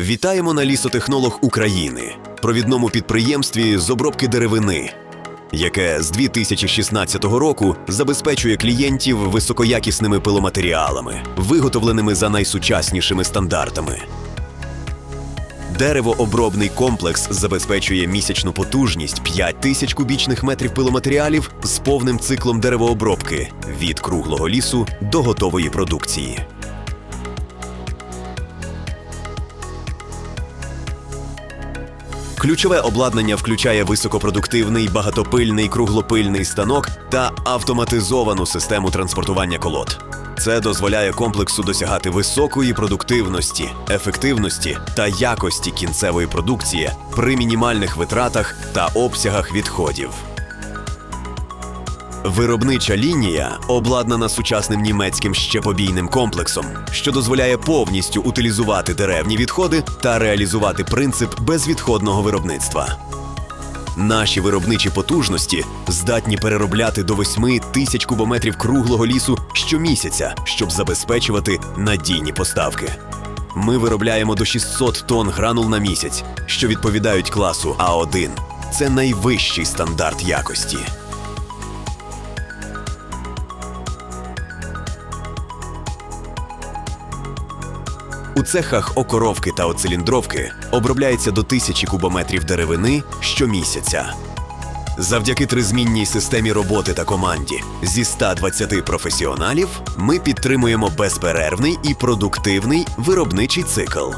Вітаємо на лісотехнолог України, провідному підприємстві з обробки деревини, яке з 2016 року забезпечує клієнтів високоякісними пиломатеріалами, виготовленими за найсучаснішими стандартами. Деревообробний комплекс забезпечує місячну потужність 5 тисяч кубічних метрів пиломатеріалів з повним циклом деревообробки від круглого лісу до готової продукції. Ключове обладнання включає високопродуктивний багатопильний круглопильний станок та автоматизовану систему транспортування колод. Це дозволяє комплексу досягати високої продуктивності, ефективності та якості кінцевої продукції при мінімальних витратах та обсягах відходів. Виробнича лінія обладнана сучасним німецьким щепобійним комплексом, що дозволяє повністю утилізувати деревні відходи та реалізувати принцип безвідходного виробництва. Наші виробничі потужності здатні переробляти до 8 тисяч кубометрів круглого лісу щомісяця, щоб забезпечувати надійні поставки. Ми виробляємо до 600 тонн гранул на місяць, що відповідають класу А1. Це найвищий стандарт якості. У цехах окоровки та оциліндровки обробляється до тисячі кубометрів деревини щомісяця. Завдяки тризмінній системі роботи та команді зі 120 професіоналів ми підтримуємо безперервний і продуктивний виробничий цикл.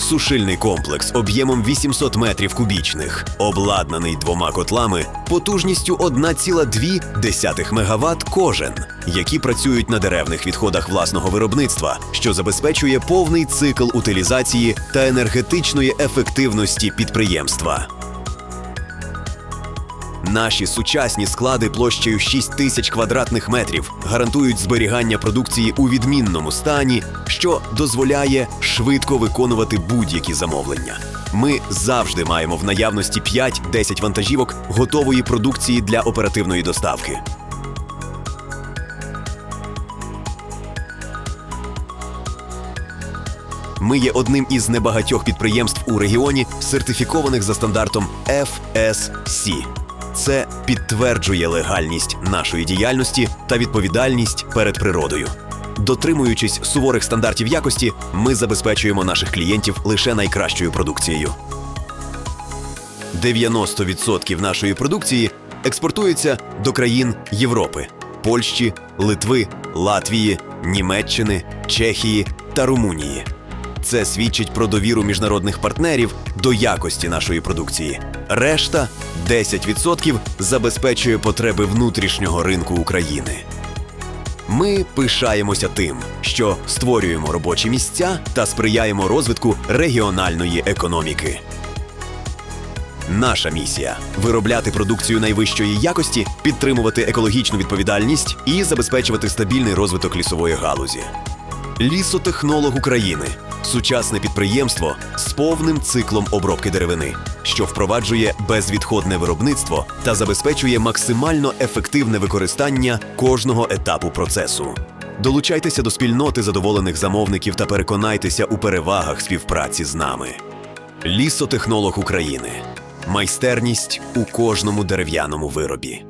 Сушильний комплекс об'ємом 800 метрів кубічних, обладнаний двома котлами потужністю 1,2 МВт кожен, які працюють на деревних відходах власного виробництва, що забезпечує повний цикл утилізації та енергетичної ефективності підприємства. Наші сучасні склади площею 6 тисяч квадратних метрів гарантують зберігання продукції у відмінному стані, що дозволяє швидко виконувати будь-які замовлення. Ми завжди маємо в наявності 5-10 вантажівок готової продукції для оперативної доставки. Ми є одним із небагатьох підприємств у регіоні, сертифікованих за стандартом FSC. Це підтверджує легальність нашої діяльності та відповідальність перед природою. Дотримуючись суворих стандартів якості, ми забезпечуємо наших клієнтів лише найкращою продукцією. 90% нашої продукції експортується до країн Європи, Польщі, Литви, Латвії, Німеччини, Чехії та Румунії. Це свідчить про довіру міжнародних партнерів до якості нашої продукції. Решта 10% забезпечує потреби внутрішнього ринку України. Ми пишаємося тим, що створюємо робочі місця та сприяємо розвитку регіональної економіки. Наша місія виробляти продукцію найвищої якості, підтримувати екологічну відповідальність і забезпечувати стабільний розвиток лісової галузі. Лісотехнолог України сучасне підприємство з повним циклом обробки деревини, що впроваджує безвідходне виробництво та забезпечує максимально ефективне використання кожного етапу процесу. Долучайтеся до спільноти задоволених замовників та переконайтеся у перевагах співпраці з нами. Лісотехнолог України майстерність у кожному дерев'яному виробі.